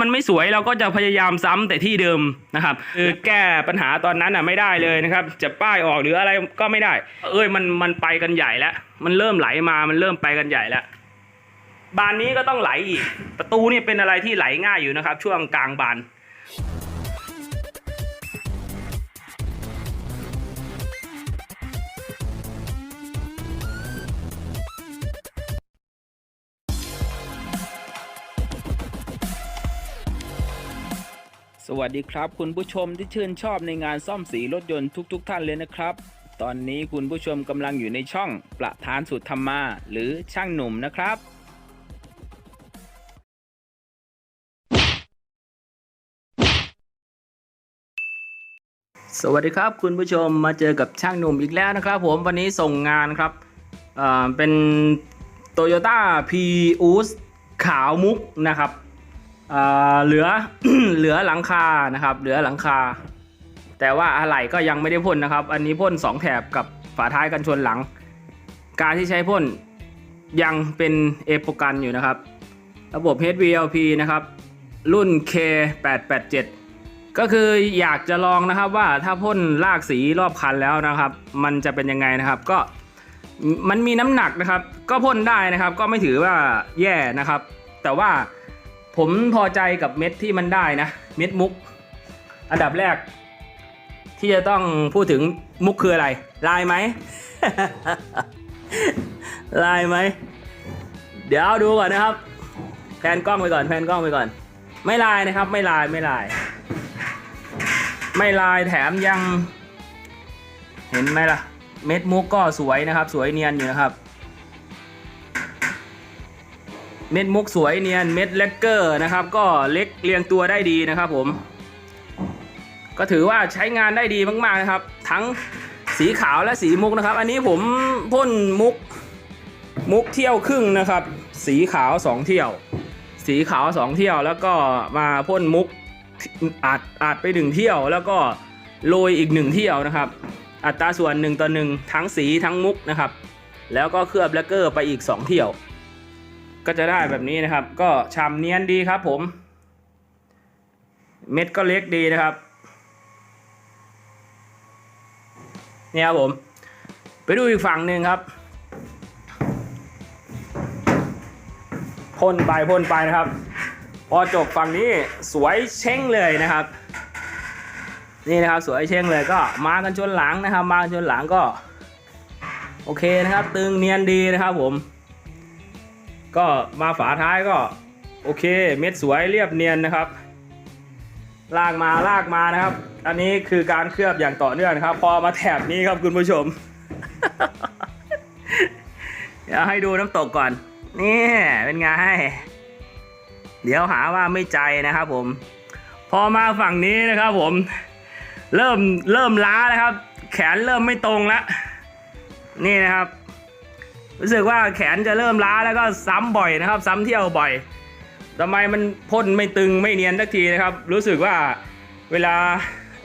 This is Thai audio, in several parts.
มันไม่สวยเราก็จะพยายามซ้ำแต่ที่เดิมนะครับคือแก้ปัญหาตอนนั้นอะไม่ได้เลยนะครับ จะป้ายออกหรืออะไรก็ไม่ได้ เอ้ยมันมันไปกันใหญ่แล้วมันเริ่มไหลมามันเริ่มไปกันใหญ่แล้วบานนี้ก็ต้องไหลอีก ประตูนี่เป็นอะไรที่ไหลง่ายอยู่นะครับ ช่วงกลางบาน สวัสดีครับ คุณผู้ชมที่ชื่นชอบในงานซ่อมสีรถยนต์ทุกๆท่านเลยนะครับ ตอนนี้คุณผู้ชมกำลังอยู่ในช่องประธานสุดธรรมา หรือช่างหนุ่มนะครับ สวัสดีครับ คุณผู้ชมมาเจอกับช่างหนุ่มอีกแล้วนะครับ ผมวันนี้ส่งงานครับเเป็นโตโยต้าพีอูสขาวมุกนะครับ เหลือเหลือหลังคานะครับ เหลือหลังคา แต่ว่าอะไหล่ก็ยังไม่ได้พ่นนะครับ อันนี้พ่น2แถบกับฝาท้ายกันชนหลัง การที่ใช้พ่นยังเป็นเอโปกันอยู่นะครับ ระบบ HVLP นะครับ รุ่น K887 ก็คืออยากจะลองนะครับว่าถ้าพ่นลากสีรอบคันแล้วนะครับ มันจะเป็นยังไงนะครับก็มันมีน้ำหนักนะครับ ก็พ่นได้นะครับ ก็ไม่ถือว่าแย่นะครับ แต่ว่า ผมพอใจกับเม็ดที่มันได้นะ เม็ดมุก อันดับแรก ที่จะต้องพูดถึงมุกคืออะไร ลายไหม ลายไหม เดี๋ยวดูก่อนนะครับ แพนกล้องไปก่อน แพนกล้องไปก่อน ไม่ลายนะครับ ไม่ลายไม่ลาย ไม่ลายแถมยัง เห็นไหมล่ะ เม็ดมุกก็สวยนะครับ สวยเนียนอยู่นะครับ เม็ดมุกสวยเนียน เม็ดเลกเกอร์นะครับ ก็เล็กเรียงตัวได้ดีนะครับผม ก็ถือว่าใช้งานได้ดีมากๆนะครับ ทั้งสีขาวและสีมุกนะครับ อันนี้ผมพ่นมุกมุกเที่ยวครึ่งนะครับ สีขาวสองเที่ยว สีขาวสองเที่ยวแล้วก็มาพ่นมุกอาจอาจไปหนึ่งเที่ยวแล้วก็โรยอีกหนึ่งเที่ยวนะครับ อัตราส่วนหนึ่งต่อหนึ่งทั้งสีทั้งมุกนะครับ แล้วก็เคลือบแลกเกอร์ไปอีกสองเที่ยว ก็จะได้แบบนี้นะครับ ก็ฉ่ำเนียนดีครับผม เม็ดก็เล็กดีนะครับ เนี่ยครับผม ไปดูอีกฝั่งหนึ่งครับพ่นไปพ่นไปนะครับ พอจบฝั่งนี้สวยเช่งเลยนะครับ นี่นะครับสวยเช่งเลยก็มากันชนหลังนะครับ มากันชนหลังก็ โอเคนะครับ ตึงเนียนดีนะครับผม ก็มาฝาท้ายก็โอเคเม็ดสวยเรียบเนียนนะครับ ลากมาลากมานะครับ อันนี้คือการเคลือบอย่างต่อเนื่องครับ พอมาแถบนี้ครับคุณผู้ชม เดี๋ยวให้ดูน้ำตกก่อน นี่เป็นไง เดี๋ยวหาว่าไม่ใจนะครับผม พอมาฝั่งนี้นะครับผม เริ่มเริ่มล้าแล้วครับ แขนเริ่มไม่ตรงแล้วนี่นะครับ รู้สึกว่าแขนจะเริ่มล้าแล้วก็ซ้ำบ่อยนะครับ ซ้ำเที่ยวบ่อยทำไมมันพ่นไม่ตึงไม่เนียนสักทีนะครับ รู้สึกว่าเวลา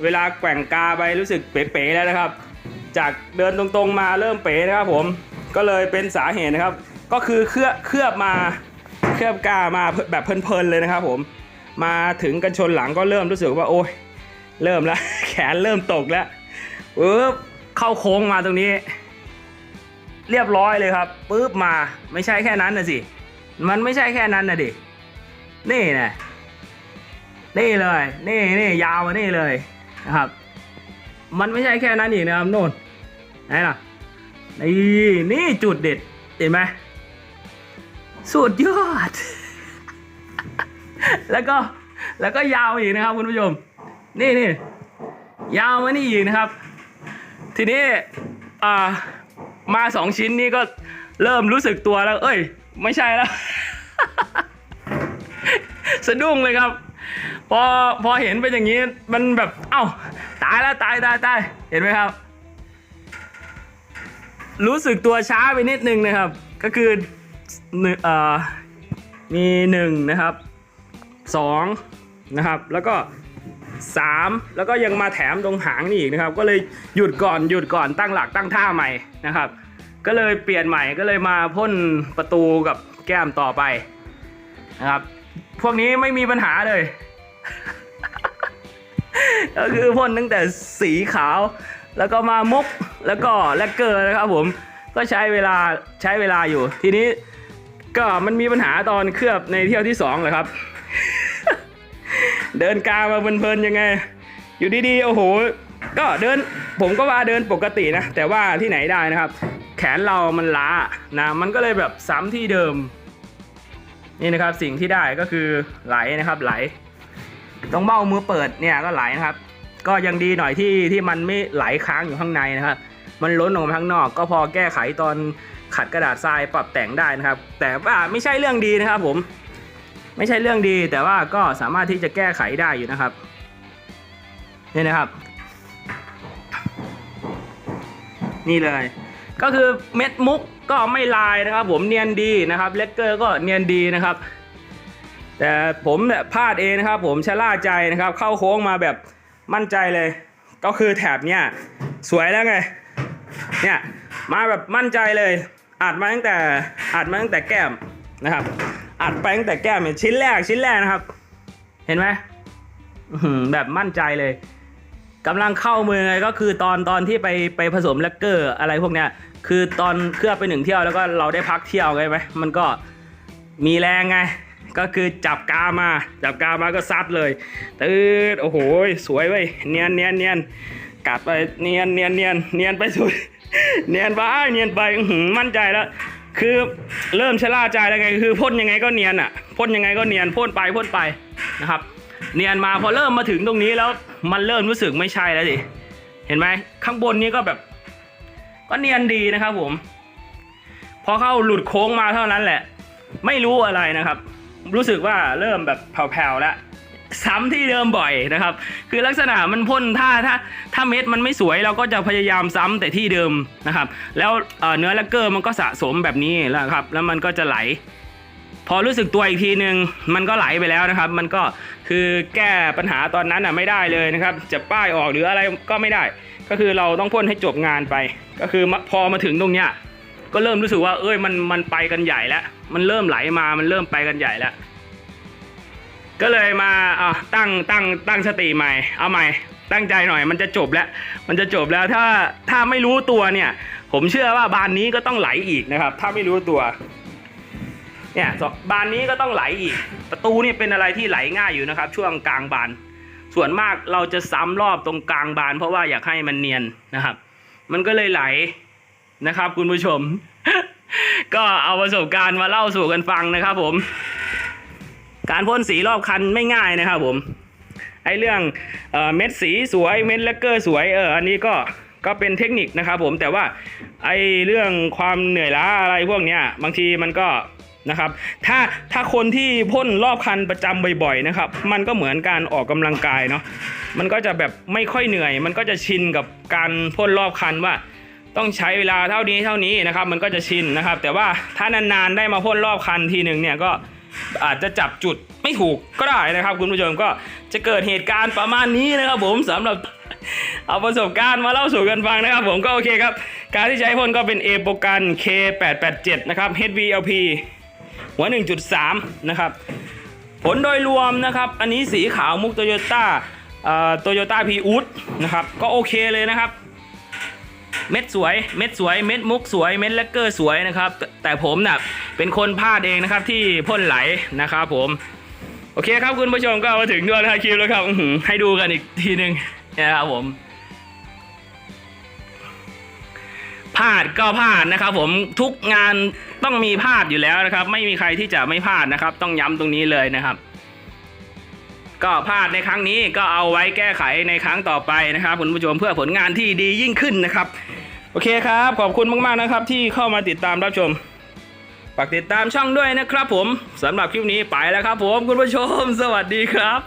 เวลาแกว่งกาไปรู้สึกเป๋ๆแล้วนะครับ จากเดินตรงๆมาเริ่มเป๋นะครับผมก็เลยเป็นสาเหตุนะครับ ก็คือเคลือบเคลือบมาเคลือบกามาแบบเพลินๆเลยนะครับ ผมมาถึงกันชนหลังก็เริ่มรู้สึกว่าโอ้ยเริ่มแล้วแขนเริ่มตกแล้วปึ๊บเข้าโค้งมาตรงนี้ เรียบร้อยเลยครับปึ๊บมาไม่ใช่แค่นั้นนะสิ มันไม่ใช่แค่นั้นนะดิ นี่นะนี่เลย นี่นี่ยาวมานี่เลยนะครับ มันไม่ใช่แค่นั้นอีกนะครับโน่นไหนล่ะนี่นี่จุดเด็ดเห็นไหมสุดยอด แล้วก็แล้วก็ยาวอีกนะครับคุณผู้ชม นี่นี่ยาวมานี่อีกนะครับ ทีนี้อ่า มาสองชิ้นนี้ก็เริ่มรู้สึกตัวแล้ว เอ้ย ไม่ใช่แล้ว สะดุ้งเลยครับ พอพอเห็นเป็นอย่างนี้ มันแบบ เอ้า ตายแล้วตายตายตายเห็นไหมครับ รู้สึกตัวช้าไปนิดนึงนะครับ ก็คือเอ่อมีหนึ่งนะครับสองนะครับ แล้วก็ สามแล้วก็ยังมาแถมตรงหางนี่อีกนะครับ ก็เลยหยุดก่อนหยุดก่อนตั้งหลักตั้งท่าใหม่นะครับ ก็เลยเปลี่ยนใหม่ก็เลยมาพ่นประตูกับแก้มต่อไปนะครับ พวกนี้ไม่มีปัญหาเลย ก็คือพ่นตั้งแต่สีขาว แล้วก็มามุกแล้วก็แลกเกอร์นะครับผมก็ใช้เวลาใช้เวลาอยู่ ทีนี้ก็มันมีปัญหาตอนเคลือบในเที่ยวที่สองเลยครับ เดินกลางมาเพลินๆยังไง อยู่ดีๆโอ้โห ก็เดินผมก็ว่าเดินปกตินะ แต่ว่าที่ไหนได้นะครับ แขนเรามันล้านะมันก็เลยแบบซ้ำที่เดิม นี่นะครับสิ่งที่ได้ก็คือไหลนะครับไหล ตรงเบ้ามือเปิดเนี่ยก็ไหลนะครับ ก็ยังดีหน่อยที่ที่มันไม่ไหลค้างอยู่ข้างในนะครับ มันล้นออกมาข้างนอก ก็พอแก้ไขตอนขัดกระดาษทรายปรับแต่งได้นะครับ แต่ว่าไม่ใช่เรื่องดีนะครับผม ไม่ใช่เรื่องดีแต่ว่าก็สามารถที่จะแก้ไขได้อยู่นะครับนี่นะครับ นี่เลย ก็คือเม็ดมุกก็ไม่ลายนะครับ ผมเนียนดีนะครับเลกเกอร์ก็เนียนดีนะครับ แต่ผมเนี่ยพลาดเองนะครับ ผมชะล่าใจนะครับ เข้าโค้งมาแบบมั่นใจเลย ก็คือแถบเนี่ยสวยแล้วไงเนี่ยมาแบบมั่นใจเลยอัดมาตั้งแต่อัดมาตั้งแต่แก้มนะครับ อัดไปตั้งแต่แก้มเนี่ยชิ้นแรกชิ้นแรกนะครับ เห็นไหมแบบมั่นใจเลยกำลังเข้ามือไงก็คือตอนตอนที่ไปไปผสมแลกเกอร์อะไรพวกเนี้ยคือตอนเคลือบไปหนึ่งเที่ยวแล้วก็เราได้พักเที่ยวไงไหมมันก็มีแรงไง ก็คือจับกามา จับกามาก็ซัดเลยตืดโอ้โหสวยเว้ยเนียนเนียนเนียนกัดไปเนียนเนียนเนียนเนียนไปสุด เนียนไปเนียนไปมั่นใจแล้ว คือเริ่มชะล่าใจแล้วไงคือพ่นยังไงก็เนียนอะพ่นยังไงก็เนียนพ่นไปพ่นไปนะครับ เนียนมาพอเริ่มมาถึงตรงนี้แล้วมันเริ่มรู้สึกไม่ใช่แล้วดิเห็นไหมข้างบนนี้ก็แบบ ก็เนียนดีนะครับผมพอเข้าหลุดโค้งมาเท่านั้นแหละ ไม่รู้อะไรนะครับ รู้สึกว่าเริ่มแบบแผ่วๆแล้ว ซ้ำที่เดิมบ่อยนะครับ คือลักษณะมันพ่นถ้าถ้าถ้าเม็ดมันไม่สวยเราก็จะพยายามซ้ำแต่ที่เดิมนะครับ แล้วเเนื้อลกเกอร์มันก็สะสมแบบนี้แล้วครับ แล้วมันก็จะไหล พอรู้สึกตัวอีกทีหนึ่งมันก็ไหลไปแล้วนะครับ มันก็คือแก้ปัญหาตอนนั้นอะไม่ได้เลยนะครับ จะป้ายออกหรืออะไรก็ไม่ได้ ก็คือเราต้องพ่นให้จบงานไป ก็คือพอมาถึงตรงเนี้ยก็เริ่มรู้สึกว่าเอ้ยมันมันไปกันใหญ่แล้ว มันเริ่มไหลมา มันเริ่มไปกันใหญ่แล้ว ก็เลยมาอะตั้งตั้งตั้งสติใหม่ เอาใหม่ ตั้งใจหน่อย มันจะจบแล้ว มันจะจบแล้วถ้าถ้าไม่รู้ตัวเนี่ย ผมเชื่อว่าบานนี้ก็ต้องไหลอีกนะครับ ถ้าไม่รู้ตัว เนี่ยบานนี้ก็ต้องไหลอีก ประตูนี่เป็นอะไรที่ไหลง่ายอยู่นะครับ ช่วงกลางบาน ส่วนมากเราจะซ้ำรอบตรงกลางบาน เพราะว่าอยากให้มันเนียนนะครับ มันก็เลยไหลนะครับ คุณผู้ชม ก็เอาประสบการณ์มาเล่าสู่กันฟังนะครับผม การพ่นสีรอบคันไม่ง่ายนะครับผมไอเรื่องเอเม็ดสีสวยเม็ดแลกเกอร์สวยเอออันนี้ก็ก็เป็นเทคนิคนะครับผมแต่ว่าไอเรื่องความเหนื่อยล้าอะไรพวกเนี้ยบางทีมันก็นะครับถ้าถ้าคนที่พ่นรอบคันประจำบ่อยๆนะครับ มันก็เหมือนการออกกำลังกายเนาะมันก็จะแบบไม่ค่อยเหนื่อย มันก็จะชินกับการพ่นรอบคันว่าต้องใช้เวลาเท่านี้เท่านี้นะครับ มันก็จะชินนะครับ แต่ว่าถ้านานๆได้มาพ่นรอบคันทีหนึ่งเนี่ยก็ อาจจะจับจุดไม่ถูกก็ได้นะครับ คุณผู้ชมก็จะเกิดเหตุการณ์ประมาณนี้นะครับ ผมสำหรับเอาประสบการณ์มาเล่าสู่กันฟังนะครับผมก็โอเคครับ การที่ใช้พ่นก็เป็น A โปรกัน K887 นะครับ HVLP หัว 1.3 นะครับ ผลโดยรวมนะครับ อันนี้สีขาวมุกโตโยต้าโตโยต้าพีอูดนะครับ ก็โอเคเลยนะครับ เม็ดสวย เม็ดสวย เม็ดมุกสวย เม็ดแลกเกอร์สวยนะครับ แต่ผมน่ะเป็นคนพลาดเองนะครับที่พ่นไหลนะครับผม โอเคครับคุณผู้ชมก็มาถึงด้วยท้ายคลิปแล้วครับให้ดูกันอีกทีหนึ่งนะครับผมพลาดก็พลาดนะครับ ผมทุกงานต้องมีพลาดอยู่แล้วนะครับ ไม่มีใครที่จะไม่พลาดนะครับ ต้องย้ำตรงนี้เลยนะครับ ก็พลาดในครั้งนี้ก็เอาไว้แก้ไขในครั้งต่อไปนะครับคุณผู้ชมเพื่อผลงานที่ดียิ่งขึ้นนะครับ โอเคครับ ขอบคุณมากๆนะครับ ที่เข้ามาติดตามรับชมฝากติดตามช่องด้วยนะครับผมสำหรับคลิปนี้ไปแล้วครับผมคุณผู้ชม สวัสดีครับ